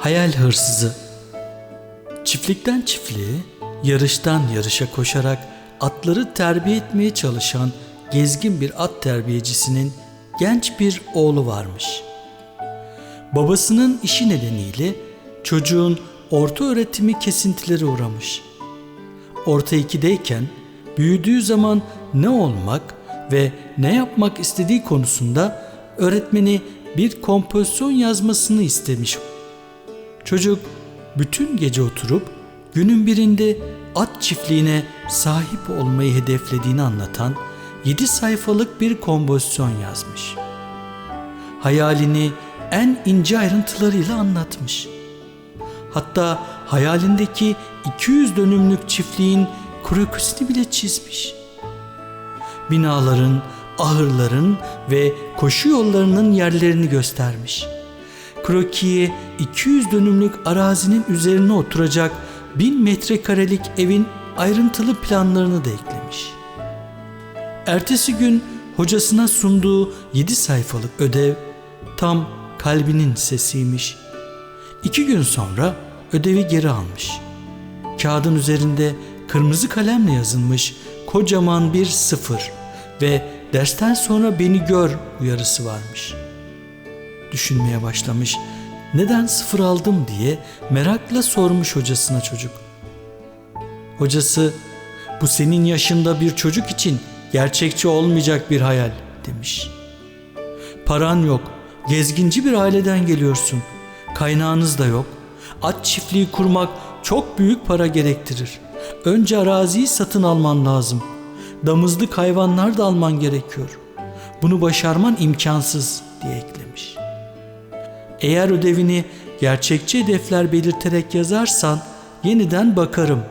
Hayal hırsızı Çiftlikten çiftliğe, yarıştan yarışa koşarak atları terbiye etmeye çalışan gezgin bir at terbiyecisinin genç bir oğlu varmış. Babasının işi nedeniyle çocuğun orta öğretimi kesintileri uğramış. Orta ikideyken büyüdüğü zaman ne olmak ve ne yapmak istediği konusunda öğretmeni bir kompozisyon yazmasını istemiş. Çocuk bütün gece oturup günün birinde at çiftliğine sahip olmayı hedeflediğini anlatan 7 sayfalık bir kompozisyon yazmış. Hayalini en ince ayrıntılarıyla anlatmış. Hatta hayalindeki 200 dönümlük çiftliğin kroküsünü bile çizmiş. Binaların, ahırların ve koşu yollarının yerlerini göstermiş. Krokiye 200 dönümlük arazinin üzerine oturacak 1000 metrekarelik evin ayrıntılı planlarını da eklemiş. Ertesi gün hocasına sunduğu 7 sayfalık ödev tam kalbinin sesiymiş. İki gün sonra ödevi geri almış. Kağıdın üzerinde kırmızı kalemle yazılmış kocaman bir sıfır ve dersten sonra beni gör uyarısı varmış. Düşünmeye başlamış. Neden sıfır aldım diye merakla sormuş hocasına çocuk. Hocası bu senin yaşında bir çocuk için gerçekçi olmayacak bir hayal demiş. Paran yok, gezginci bir aileden geliyorsun, kaynağınız da yok. At çiftliği kurmak çok büyük para gerektirir. Önce araziyi satın alman lazım. Damızlık hayvanlar da alman gerekiyor. Bunu başarman imkansız diye eklemiş. Eğer ödevini gerçekçi hedefler belirterek yazarsan yeniden bakarım.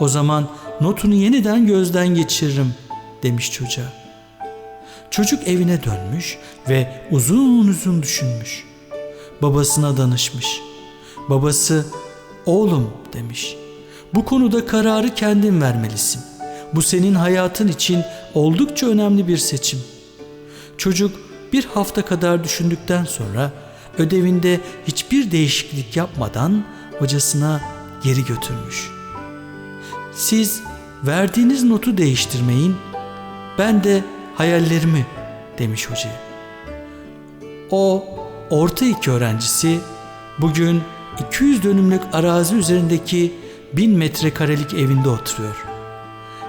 O zaman notunu yeniden gözden geçiririm demiş çocuğa. Çocuk evine dönmüş ve uzun uzun düşünmüş. Babasına danışmış. Babası oğlum demiş. Bu konuda kararı kendin vermelisin. Bu senin hayatın için oldukça önemli bir seçim. Çocuk bir hafta kadar düşündükten sonra ödevinde hiçbir değişiklik yapmadan hocasına geri götürmüş. Siz verdiğiniz notu değiştirmeyin, ben de hayallerimi demiş hocaya. O orta iki öğrencisi bugün 200 dönümlük arazi üzerindeki 1000 metrekarelik evinde oturuyor.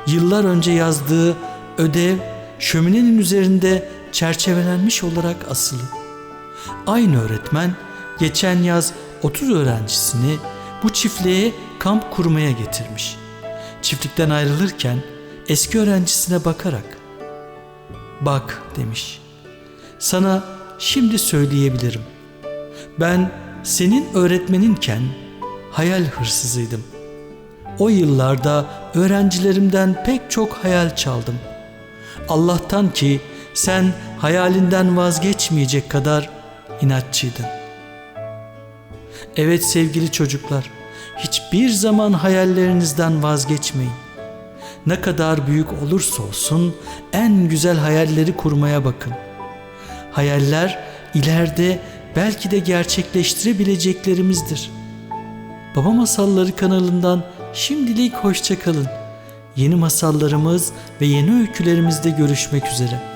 Yıllar önce yazdığı ödev şöminenin üzerinde çerçevelenmiş olarak asılı. Aynı öğretmen geçen yaz 30 öğrencisini bu çiftliğe kamp kurmaya getirmiş. Çiftlikten ayrılırken eski öğrencisine bakarak "Bak." demiş. "Sana şimdi söyleyebilirim. Ben senin öğretmeninken hayal hırsızıydım. O yıllarda öğrencilerimden pek çok hayal çaldım. Allah'tan ki sen hayalinden vazgeçmeyecek kadar inatçıydın. Evet sevgili çocuklar, hiçbir zaman hayallerinizden vazgeçmeyin. Ne kadar büyük olursa olsun en güzel hayalleri kurmaya bakın. Hayaller ileride belki de gerçekleştirebileceklerimizdir. Baba Masalları kanalından şimdilik hoşçakalın. Yeni masallarımız ve yeni öykülerimizde görüşmek üzere.